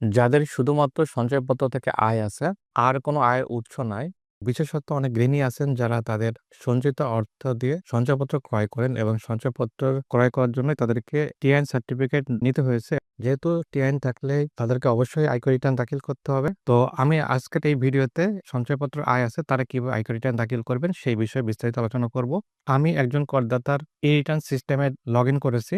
যাদের শুধুমাত্র সঞ্চয়পত্র থেকে আয় আছে, আর কোনো আয়ের উৎস নাই, বিশেষত অনেক গৃহিণী আছেন যারা তাদের সঞ্চিত অর্থ দিয়ে সঞ্চয়পত্র ক্রয় করেন এবং সঞ্চয়পত্র ক্রয় করার জন্য তাদেরকে টিআইএন সার্টিফিকেট নিতে হয়েছে। যেহেতু টিআইএন থাকলে তাদেরকে অবশ্যই আয়কর রিটার্ন দাখিল করতে হবে। তো আমি আজকের এই ভিডিওতে সঞ্চয়পত্র আয় আছে তারা কীভাবে আয়কর রিটার্ন দাখিল করবেন সেই বিষয়ে বিস্তারিত আলোচনা করব। আমি একজন করদাতার ই-রিটার্ন সিস্টেমে লগইন করেছি।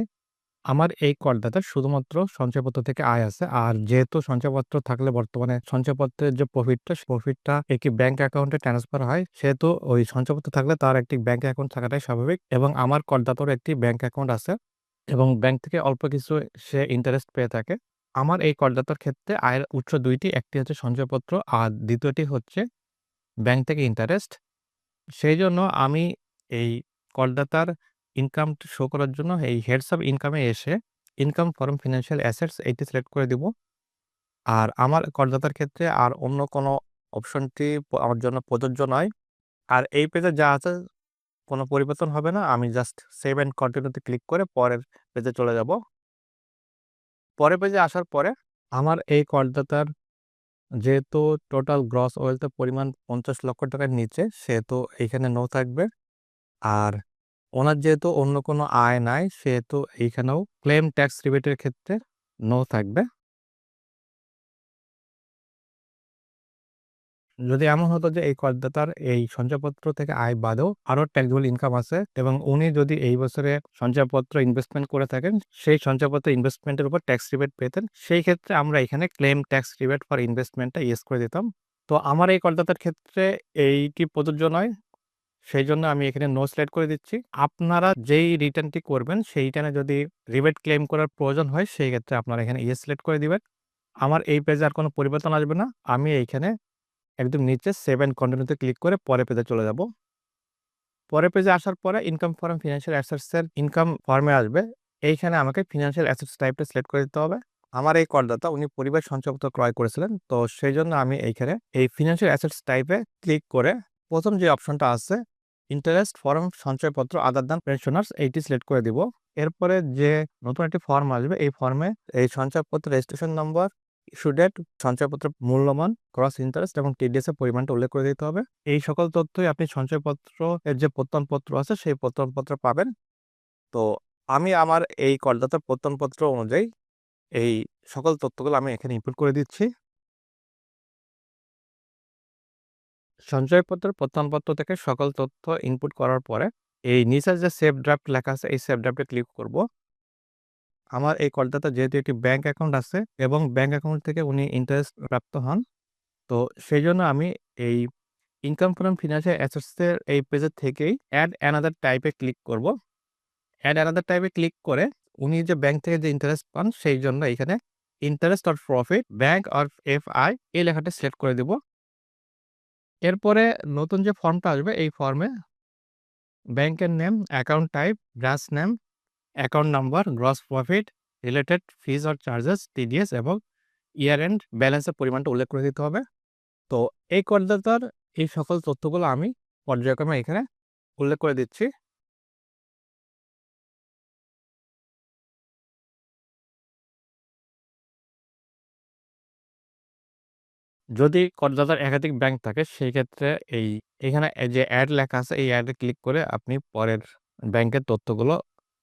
আমার এই করদাতার শুধুমাত্র সঞ্চয়পত্র থেকে আয় আছে। আর যেহেতু সঞ্চয়পত্র থাকলে বর্তমানে সঞ্চয়পত্রের যে প্রফিটটা, প্রফিটটা একটি ব্যাংক অ্যাকাউন্টে ট্রান্সফার হয়। সেহেতু ওই সঞ্চয়পত্র থাকলে তার একটি ব্যাংক অ্যাকাউন্ট থাকাটাই স্বাভাবিক এবং আমার করদাতারও একটি ব্যাংক অ্যাকাউন্ট আছে এবং ব্যাংক থেকে অল্প কিছু সে ইন্টারেস্ট পেয়ে থাকে। আমার এই করদাতার ক্ষেত্রে আয়ের উৎস দুইটি একটি হচ্ছে সঞ্চয়পত্র আর দ্বিতীয়টি হচ্ছে ব্যাংক থেকে ইন্টারেস্ট। সেই জন্য আমি এই করদাতার ইনকাম শো করার জন্য এই হেডস অফ ইনকামে এসে ইনকাম ফ্রম ফিনান্সিয়াল অ্যাসেটস এইটি সিলেক্ট করে দিব। আর আমার করদাতার ক্ষেত্রে আর অন্য কোনো অপশনটি আমার জন্য প্রযোজ্য নয়। আর এই পেজে যা আছে কোনো পরিবর্তন হবে না। আমি জাস্ট সেভ অ্যান্ড কন্টিনিউ তে ক্লিক করে পরের পেজে চলে যাব। পরের পেজে আসার পরে আমার এই করদাতার যেহেতু টোটাল গ্রস ওয়েলথ এর পরিমাণ ৳৫০,০০,০০০ র নিচে সেহেতু এইখানে নো থাকবে। আর ওনার যেহেতু অন্য কোনো আয় নাই সেহেতু এইখানেও ক্লেম ট্যাক্স রিবেট এর ক্ষেত্রে নো থাকবে। যদি এমন হতো যে এই করদাতার এই সঞ্চয়পত্র থেকে আয় বাদেও আরও ট্যাক্সেবল ইনকাম আছে এবং উনি যদি এই বছরে সঞ্চয়পত্র ইনভেস্টমেন্ট করে থাকেন, সেই সঞ্চয়পত্র ইনভেস্টমেন্টের উপর ট্যাক্স রিবেট পেতেন। সেই ক্ষেত্রে আমরা এখানে ক্লেম ট্যাক্স রিবেট ফর ইনভেস্টমেন্টটা ইয়েস করে দিতাম। তো আমার এই করদাতার ক্ষেত্রে এইটি প্রযোজ্য নয়। সেইজন্য আমি এখানে নো সিলেক্ট করে দিচ্ছি। আপনারা যেই রিটার্নটি করবেন, সেই রিটার্নে যদি রিবেট ক্লেম করার প্রয়োজন হয়, সেই ক্ষেত্রে আপনারা এখানে ইয়ে সিলেক্ট করে দিবেন। আমার এই পেজে আর কোনো পরিবর্তন আসবে না। আমি এইখানে একদম নিচে সেভেন কন্টিনিউতে ক্লিক করে পরে পেজে চলে যাব। পরের পেজে আসার পরে ইনকাম ফর্ম ফিনান্সিয়াল অ্যাসেটস এর ইনকাম ফর্মে আসবে। এইখানে আমাকে ফিনান্সিয়াল অ্যাসেটস টাইপটা সিলেক্ট করে দিতে হবে। আমার এই করদাতা, উনি পরিবার সঞ্চয়পত্র ক্রয় করেছিলেন। তো সেই জন্য আমি এইখানে এই ফিনান্সিয়াল অ্যাসেটস টাইপে ক্লিক করে প্রথম যে অপশনটা আছে ইন্টারেস্ট ফর্ম সঞ্চয়পত্র আদার দান পেনশনার্স এইটি সিলেক্ট করে দিব। এরপরে যে নতুন একটি ফর্ম আসবে এই ফর্মে এই সঞ্চয়পত্র রেজিস্ট্রেশন নম্বর, ইস্যু ডেট, সঞ্চয়পত্রের মূল্যমান, ক্রস ইন্টারেস্ট এবং টিডিএস এর পরিমাণটা উল্লেখ করে দিতে হবে। এই সকল তথ্যই আপনি সঞ্চয়পত্র এর যে প্রত্যয়নপত্র আছে সেই প্রত্যয়নপত্র পাবেন। তো আমি আমার এই করদাতার প্রত্যয়নপত্র অনুযায়ী এই সকল তথ্যগুলো আমি এখানে ইনপুট করে দিচ্ছি। সঞ্চয়পত্রের প্রত্যয়নপত্র থেকে সকল তথ্য ইনপুট করার পরে, এই নিচে যে সেভ ড্রাফট লেখা আছে, এই সেভ ড্রাফটে ক্লিক করব। আমার এই করদাতা যেহেতু একটি ব্যাংক অ্যাকাউন্ট আছে এবং ব্যাংক অ্যাকাউন্ট থেকে উনি ইন্টারেস্ট প্রাপ্ত হন। তো সেই জন্য আমি এই ইনকাম ফ্রম ফিনান্সিয়াল অ্যাসেটসের এই পেজের থেকেই এড অ্যানাদার টাইপে ক্লিক করব। এড অ্যানাদার টাইপে ক্লিক করে উনি যে ব্যাংক থেকে যে ইন্টারেস্ট পান, সেই জন্য এখানে interest or profit bank or F I এই লেখাটা সিলেক্ট করে দিব। এরপরে নতুন যে ফর্মটা আসবে এই ফর্মে ব্যাংকের name, account type, branch name, account number, gross profit, related fees or charges, TDS এবং ইয়ার এন্ড ব্যালেন্সের পরিমাণটা উল্লেখ করে দিতে হবে। তো এই করদাতার এই সকল তথ্যগুলো আমি পর্যায়ক্রমে এখানে উল্লেখ করে দিচ্ছি। যদি করদাতার একাধিক ব্যাংক থাকে সেই ক্ষেত্রে এই, এখানে যে অ্যাড লেখা আছে, এই অ্যাডে ক্লিক করে আপনি পরের ব্যাংকের তথ্যগুলো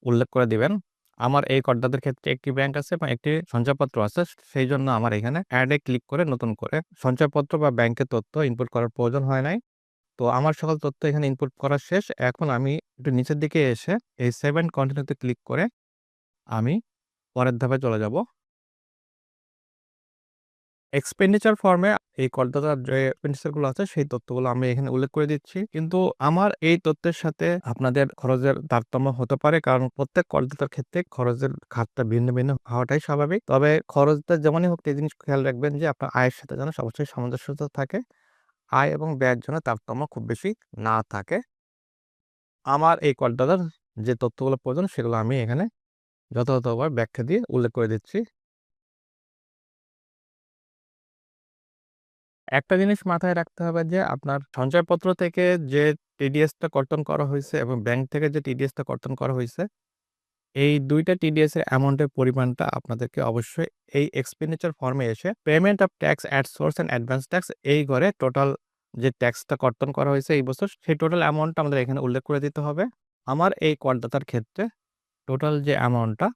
উল্লেখ করে দিবেন। আমার এই করদাতার ক্ষেত্রে একটি ব্যাংক আছে বা একটি সঞ্চয়পত্র আছে। সেই জন্য আমার এখানে অ্যাডে ক্লিক করে নতুন করে সঞ্চয়পত্র বা ব্যাংকের তথ্য ইনপুট করার প্রয়োজন হয় নাই। তো আমার সকল তথ্য এখানে ইনপুট করা শেষ। এখন আমি একটু নিচের দিকে এসে এই সেভেন কন্টিনিউতে ক্লিক করে আমি পরের ধাপে চলে যাব। এক্সপেন্ডিচার ফর্মে এই করদাতার যে এক্সপেন্ডিচারগুলো আছে সেই তথ্যগুলো আমি এখানে উল্লেখ করে দিচ্ছি। কিন্তু আমার এই তথ্যের সাথে আপনাদের খরচের তারতম্য হতে পারে। কারণ প্রত্যেক করদাতার ক্ষেত্রে খরচের খাতটা ভিন্ন, ভিন্ন হওয়াটাই স্বাভাবিক। তবে খরচটা যেমনই হোক এই জিনিস খেয়াল রাখবেন যে আপনার আয়ের সাথে যেন অবশ্যই সামঞ্জস্যতা থাকে। আয় এবং ব্যয়ের জন্য তারতম্য খুব বেশি না থাকে। আমার এই করদাতার যে তথ্যগুলো প্রয়োজন সেগুলো আমি এখানে যথাযথভাবে ব্যাখ্যা দিয়ে উল্লেখ করে দিচ্ছি। একটা জিনিস মাথায় রাখতে হবে যে আপনার সঞ্চয়পত্র থেকে যে টিডিএসটা কর্তন করা হয়েছে এবং ব্যাংক থেকে যে টিডিএসটা কর্তন করা হয়েছে এই ২ টা টিডিএস এর অ্যামাউন্টের পরিমাণটা আপনাদেরকে অবশ্যই এই এক্সপেন্ডিচার ফর্মে এসে payment of tax at source and advance tax এই ঘরে টোটাল যে ট্যাক্সটা কর্তন করা হয়েছে এই বছর সেই টোটাল অ্যামাউন্টটা আমাদের এখানে উল্লেখ করে দিতে হবে। আমার এই করদাতার ক্ষেত্রে টোটাল যে অ্যামাউন্টটা,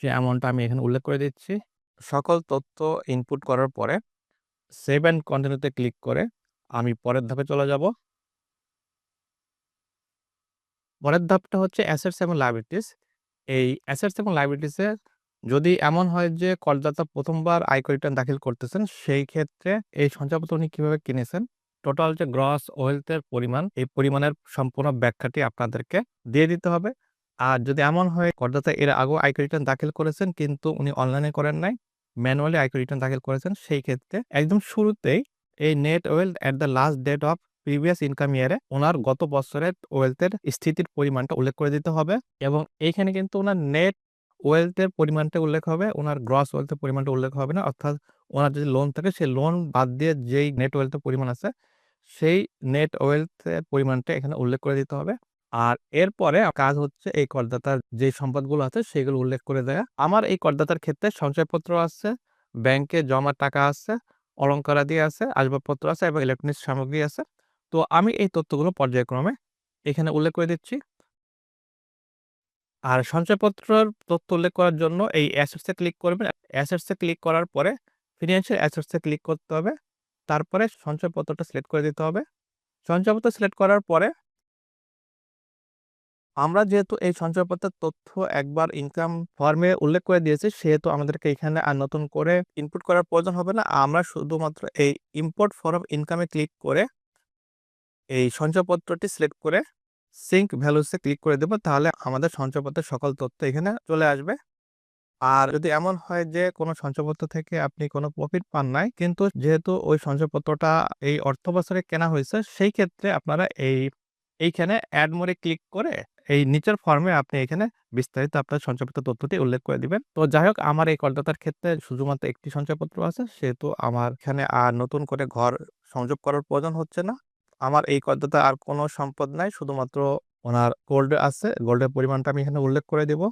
সেই অ্যামাউন্টটা আমি এখানে উল্লেখ করে দিচ্ছি। সকল তথ্য ইনপুট করার পরে সেভ অ্যান্ড কন্টিনিউ তে ক্লিক করে আমি পরের ধাপে চলে যাব। পরের ধাপটা হচ্ছে অ্যাসেটস এবং লায়াবিলিটিস। এই অ্যাসেটস এবং লায়াবিলিটিস যদি এমন হয় যে করদাতা ১ম বার আয়কর রিটার্ন দাখিল করতেছেন, সেই ক্ষেত্রে এই সঞ্চয়পত্র উনি কীভাবে কিনেছেন, টোটাল যে গ্রস ওয়েলথের পরিমাণ, এই পরিমাণের সম্পূর্ণ ব্যাখ্যাটি আপনাদেরকে দিয়ে দিতে হবে। আর যদি এমন হয় করদাতা এর আগেও আয়কর রিটার্ন দাখিল করেছেন কিন্তু উনি অনলাইনে করেন নাই, ম্যানুয়ালি আয়কর রিটার্ন দাখিল করেছেন, সেই ক্ষেত্রে একদম শুরুতেই এই net wealth at the last date of previous income ইয়ারে ওনার গত বছরের ওয়েলথের স্থিতির পরিমাণটা উল্লেখ করে দিতে হবে এবং এইখানে কিন্তু ওনার নেট ওয়েলথের পরিমাণটা উল্লেখ হবে, ওনার গ্রস ওয়েলথের পরিমাণটা উল্লেখ হবে না। অর্থাৎ ওনার যদি লোন থাকে সেই লোন বাদ দিয়ে যেই নেট ওয়েলথের পরিমাণ আছে, সেই নেট ওয়েলথের পরিমাণটা এখানে উল্লেখ করে দিতে হবে। আর এরপরে কাজ হচ্ছে এই করদাতার যে সম্পদগুলো আছে সেগুলো উল্লেখ করে দেয়া। আমার এই করদাতার ক্ষেত্রে সঞ্চয়পত্র আছে, ব্যাংকে জমা টাকা আছে, অলংকারাদি আছে, আসবাবপত্র আছে এবং ইলেকট্রনিক্স সামগ্রী আছে। তো আমি এই তথ্যগুলো পর্যায়ক্রমে এখানে উল্লেখ করে দিচ্ছি। আর সঞ্চয়পত্রের তথ্য উল্লেখ করার জন্য এই অ্যাসেটস ক্লিক করবেন। অ্যাসেটস ক্লিক করার পরে ফিনান্সিয়াল অ্যাসেটস ক্লিক করতে হবে। তারপরে সঞ্চয়পত্রটা সিলেক্ট করে দিতে হবে। সঞ্চয়পত্র সিলেক্ট করার পরে আমরা যেহেতু এই সঞ্চয়পত্রের তথ্য একবার ইনকাম ফর্মে উল্লেখ করে দিয়েছি, সেহেতু আমাদেরকে এখানে আর নতুন করে ইনপুট করার প্রয়োজন হবে না। আমরা শুধুমাত্র এই ইম্পোর্ট ফর্ম ইনকাম ক্লিক করে এই সঞ্চয়পত্রটি সিলেক্ট করে সিঙ্ক ভ্যালুসে ক্লিক করে দেব। তাহলে আমাদের সঞ্চয়পত্রের সকল তথ্য এখানে চলে আসবে। আর যদি এমন হয় যে কোনো সঞ্চয়পত্র থেকে আপনি কোনো প্রফিট পান নাই, কিন্তু যেহেতু ওই সঞ্চয়পত্রটা এই অর্থ বছরে কেনা হয়েছে, সেই ক্ষেত্রে আপনারা এই এইখানে মোর এ ক্লিক করে এই নিচের ফর্মে আপনি এখানে বিস্তারিত আপনার সঞ্চয়পত্র তথ্যটি উল্লেখ করে দিবেন। তো যাই হোক আমার এই করদাতার ক্ষেত্রে শুধুমাত্র একটি সঞ্চয়পত্র আছে, সেহেতু আমার এখানে আর নতুন করে ঘর সংযোগ করার প্রয়োজন হচ্ছে না। আমার এই করদাতার আর কোনো সম্পদ নাই, শুধুমাত্র ওনার গোল্ড আছে। গোল্ডের পরিমাণটা আমি এখানে উল্লেখ করে দিব।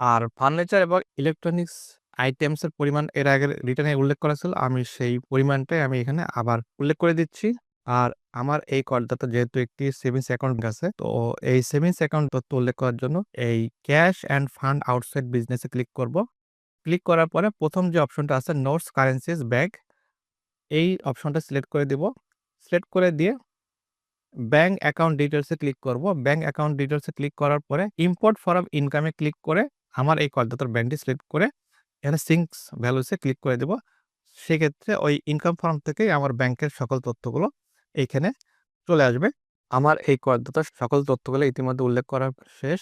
আর ফার্নিচার এবং ইলেকট্রনিক্স আইটেমসের পরিমাণ এর আগের রিটার্নে উল্লেখ করা ছিল। আমি সেই পরিমাণটাই আমি এখানে আবার উল্লেখ করে দিচ্ছি। আর আমার এই করদাতা যেহেতু একটি সেভিংস অ্যাকাউন্ট আছে, তো এই সেভিংস অ্যাকাউন্ট তথ্য উল্লেখ করার জন্য এই ক্যাশ অ্যান্ড ফান্ড আউটসাইড বিজনেসে ক্লিক করব। ক্লিক করার পরে প্রথম যে অপশনটা আছে নোটস কারেন্সিজ ব্যাংক, এই অপশনটা সিলেক্ট করে দিব। সিলেক্ট করে দিয়ে ব্যাঙ্ক অ্যাকাউন্ট ডিটেলসে ক্লিক করব। ব্যাঙ্ক অ্যাকাউন্ট ডিটেলসে ক্লিক করার পরে ইম্পোর্ট ফর্ম ইনকাম ক্লিক করে আমার এই করদাতার ব্যাংকটি সিলেক্ট করে এখানে সিঙ্কস ভ্যালুসে ক্লিক করে দেব। সেক্ষেত্রে ওই ইনকাম ফর্ম থেকেই আমার ব্যাংকের সকল তথ্যগুলো এইখানে চলে আসবে। আমার এই করদাতার সকল তথ্যগুলো ইতিমধ্যে উল্লেখ করা শেষ।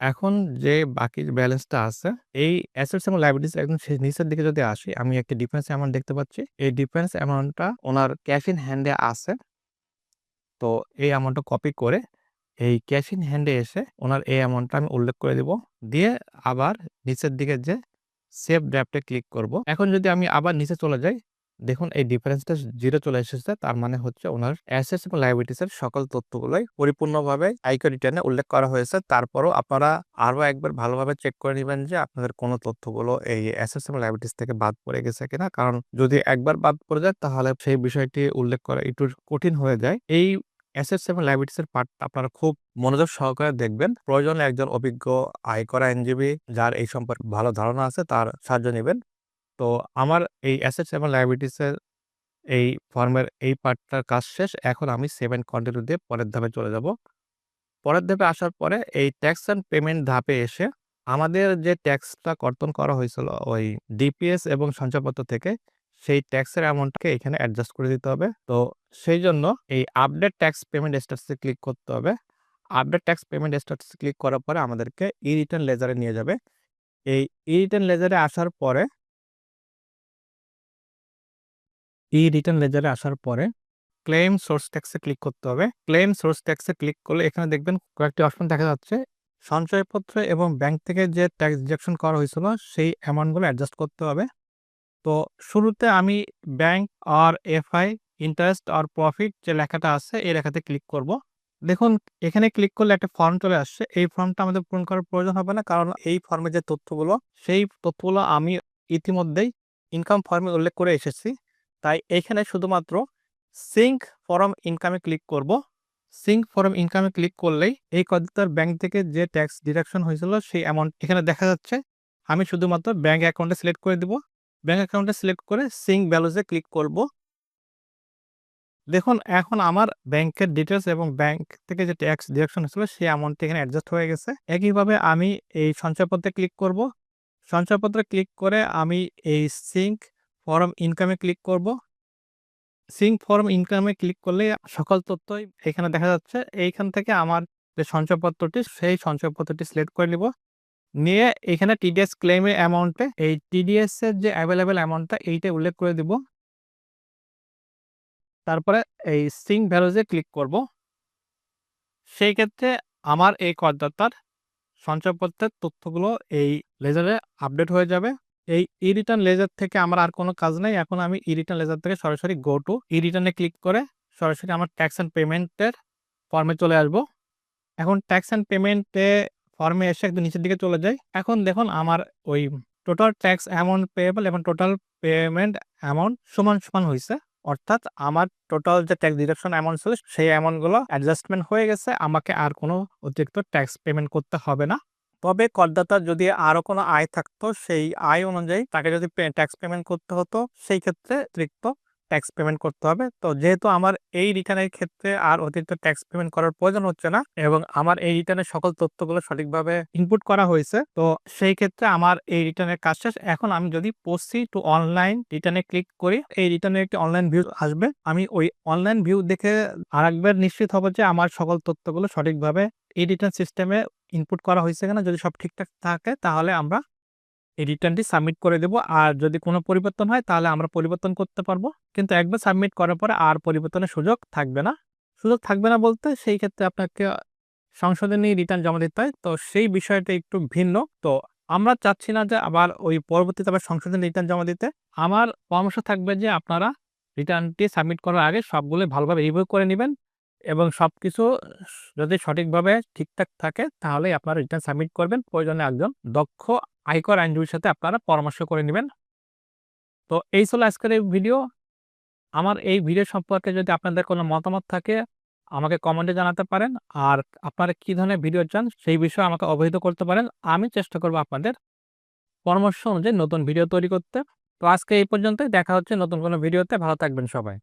এখন যে বাকি ব্যালেন্সটা আছে, এই অ্যাসেটস এবং লায়াবিলিটিস একদম নিচের দিকে যদি আসি, আমি একটি ডিফারেন্স অ্যামাউন্ট দেখতে পাচ্ছি। এই ডিফারেন্স অ্যামাউন্টটা ওনার ক্যাশ ইন হ্যান্ড আছে। তো এই অ্যামাউন্টটা কপি করে এই ক্যাশ ইন হ্যান্ড এসে ওনার এই অ্যামাউন্টটা আমি উল্লেখ করে দিব। দিয়ে আবার নিচের দিকে যে সেভ ড্রাফট ক্লিক করব। এখন যদি আমি আবার নিচে চলে যাই, দেখুন, এই ডিফারেন্সটা 0 চলে এসেছে। তার মানে হচ্ছে ওনার অ্যাসেটস এবং লায়াবিলিটিস এর সকল তথ্যগুলোই পরিপূর্ণভাবে আয়কর রিটার্ন উল্লেখ করা হয়েছে। তারপরও আপনারা আরও একবার ভালোভাবে চেক করে নেবেন যে আপনাদের কোন তথ্যগুলো এই অ্যাসেটস এবং লায়াবিলিটিস থেকে বাদ পড়ে গেছে কিনা। কারণ যদি একবার বাদ পড়ে যায়, তাহলে সেই বিষয়টি উল্লেখ করা একটু কঠিন হয়ে যায়। এই অ্যাসেটস এবং লায়াবিলিটিস এর পার্টটা আপনারা খুব মনোযোগ সহকারে দেখবেন। প্রয়োজনে একজন অভিজ্ঞ আয়কর আইনজীবী যার এই সম্পর্কে ভালো ধারণা আছে, তার সাহায্য নিবেন। তো আমার এই অ্যাসেটস এবং লায়াবিলিটিস এর এই ফর্মের এই পার্টটার কাজ শেষ। এখন আমি সেভ অ্যান্ড কন্টিনিউ দিয়ে পরের ধাপে চলে যাব। পরের ধাপে আসার পরে এই ট্যাক্স অ্যান্ড পেমেন্ট ধাপে এসে আমাদের যে ট্যাক্সটা কর্তন করা হয়েছিল ওই ডিপিএস এবং সঞ্চয়পত্র থেকে, সেই ট্যাক্সের অ্যামাউন্টকে এখানে অ্যাডজাস্ট করে দিতে হবে। তো সেই জন্য এই update tax payment status click করতে হবে। Update tax payment status click করার পরে আমাদেরকে ই-রিটার্ন লেজারে নিয়ে যাবে। এই ই-রিটার্ন লেজারে আসার পরে ই-রিটার্ন লেজারে আসার পরে ক্লেইম সোর্স ট্যাক্সে ক্লিক করতে হবে। ক্লেইম সোর্স ট্যাক্সে ক্লিক করলে এখানে দেখবেন কয়েকটি অপশন দেখা যাচ্ছে। সঞ্চয়পত্র এবং ব্যাংক থেকে যে ট্যাক্স ডিডাকশন করা হয়েছিল সেই অ্যামাউন্টগুলো অ্যাডজাস্ট করতে হবে। তো শুরুতে আমি ব্যাংক অর এফআই, ইন্টারেস্ট আর প্রফিট যে লেখাটা আছে এই লেখাতে ক্লিক করব। দেখুন এখানে ক্লিক করলে একটা ফর্ম চলে আসছে। এই ফর্মটা আমাদের পূরণ করার প্রয়োজন হবে না। কারণ এই ফর্মে যে তথ্যগুলো, সেই তথ্যগুলো আমি ইতিমধ্যেই ইনকাম ফর্মে উল্লেখ করে এসেছি। তাই এইখানে শুধুমাত্র সিঙ্ক ফরম ইনকামে ক্লিক করব। সিঙ্ক ফরম ইনকামে ক্লিক করলেই এই করদাতার ব্যাংক থেকে যে ট্যাক্স ডিডাকশন হয়েছিল সেই অ্যামাউন্ট এখানে দেখা যাচ্ছে। আমি শুধুমাত্র ব্যাংক অ্যাকাউন্টে সিলেক্ট করে দিব। ব্যাংক অ্যাকাউন্টে সিলেক্ট করে সিঙ্ক ভ্যালুজে ক্লিক করব। দেখুন, এখন আমার ব্যাংকের ডিটেলস এবং ব্যাংক থেকে যে ট্যাক্স ডিডাকশন হয়েছিল সেই অ্যামাউন্টটা এখানে অ্যাডজাস্ট হয়ে গেছে। একইভাবে আমি এই সঞ্চয়পত্রে ক্লিক করব। সঞ্চয়পত্রে ক্লিক করে আমি এই সিঙ্ক ফরম ইনকামে ক্লিক করব। সিঙ্ক ফরম ইনকামে ক্লিক করলে সকল তথ্যই এখানে দেখা যাচ্ছে। এইখান থেকে আমার যে সঞ্চয়পত্রটি সেই সঞ্চয়পত্রটি সিলেক্ট করে নিব। নিয়ে এখানে টিডিএস ক্লেইমের অ্যামাউন্টে এই টিডিএস এর যে অ্যাভেলেবেল অ্যামাউন্টটা এইটা উল্লেখ করে দিব। তারপরে এই সিঙ্ক ভ্যালুজে ক্লিক করব। সেই ক্ষেত্রে আমার এই করদাতার সঞ্চয়পত্রের তথ্যগুলো এই লেজারে আপডেট হয়ে যাবে। এই ই-রিটার্ন লেজার থেকে আমার আর কোনো কাজ নেই এখন আমি ই-রিটার্ন লেজার থেকে সরাসরি গো টু ই-রিটার্ন ক্লিক করে সরাসরি আমার ট্যাক্স অ্যান্ড পেমেন্টের ফর্মে চলে আসব। এখন ট্যাক্স অ্যান্ড পেমেন্টে ফর্মে এসে একদম নিচের দিকে চলে যাই। এখন দেখুন আমার ওই টোটাল ট্যাক্স অ্যামাউন্ট পেয়েবল এবং টোটাল পেমেন্ট অ্যামাউন্ট সমান, সমান হয়েছে অর্থাৎ আমার টোটাল যে ট্যাক্স ডিডাকশন অ্যামাউন্ট ছিল সেই অ্যামাউন্টগুলো অ্যাডজাস্টমেন্ট হয়ে গেছে। আমাকে আর কোনো অতিরিক্ত ট্যাক্স পেমেন্ট করতে হবে না। তবে করদাতার যদি আরও কোনো আয় থাকতো সেই আয় অনুযায়ী তাকে যদি ট্যাক্স পেমেন্ট করতে হতো সেই ক্ষেত্রে অতিরিক্ত ট্যাক্স পেমেন্ট করতে হবে। তো যেহেতু আমার এই রিটার্নের ক্ষেত্রে আর অতিরিক্ত ট্যাক্স পেমেন্ট করার প্রয়োজন হচ্ছে না এবং আমার এই রিটার্নের সকল তথ্যগুলো সঠিকভাবে ইনপুট করা হয়েছে। তো সেই ক্ষেত্রে আমার এই রিটার্নের কাজ শেষ। এখন আমি যদি প্রসিড টু অনলাইন রিটার্নে ক্লিক করি, এই রিটার্নের একটি অনলাইন ভিউ আসবে। আমি ওই অনলাইন ভিউ দেখে আরেকবার নিশ্চিত হব যে আমার সকল তথ্যগুলো সঠিকভাবে এই রিটার্ন সিস্টেমে ইনপুট করা হয়েছে কিনা। যদি সব ঠিকঠাক থাকে তাহলে আমরা এই রিটার্নটি সাবমিট করে দেব। আর যদি কোনো পরিবর্তন হয় তাহলে আমরা পরিবর্তন করতে পারব কিন্তু একবার সাবমিট করার পরে আর পরিবর্তনের সুযোগ থাকবে না। সুযোগ থাকবে না বলতে সেই ক্ষেত্রে আপনাকে সংশোধনী রিটার্ন জমা দিতে হয়। তো সেই বিষয়টা একটু ভিন্ন। তো আমরা চাচ্ছি না যে আবার ওই পরবর্তীতে আবার সংশোধনী রিটার্ন জমা দিতে। আমার পরামর্শ থাকবে যে আপনারা রিটার্নটি সাবমিট করার আগে সবগুলো ভালোভাবে রিভিউ করে নিবেন এবং সবকিছু যদি সঠিকভাবে ঠিকঠাক থাকে, তাহলেই আপনারা রিটার্ন সাবমিট করবেন। প্রয়োজনে একজন দক্ষ আয়কর আইনজীবীর সাথে আপনারা পরামর্শ করে নেবেন তো এই ছিল আজকের এই ভিডিও। আমার এই ভিডিও সম্পর্কে যদি আপনাদের কোনো মতামত থাকে, আমাকে কমেন্টে জানাতে পারেন। আর আপনারা কী ধরনের ভিডিও চান, সেই বিষয়ে আমাকে অবহিত করতে পারেন। আমি চেষ্টা করব আপনাদের পরামর্শ অনুযায়ী নতুন ভিডিও তৈরি করতে। তো আজকে এই পর্যন্তই। দেখা হচ্ছে নতুন কোনো ভিডিওতে। ভালো থাকবেন সবাই।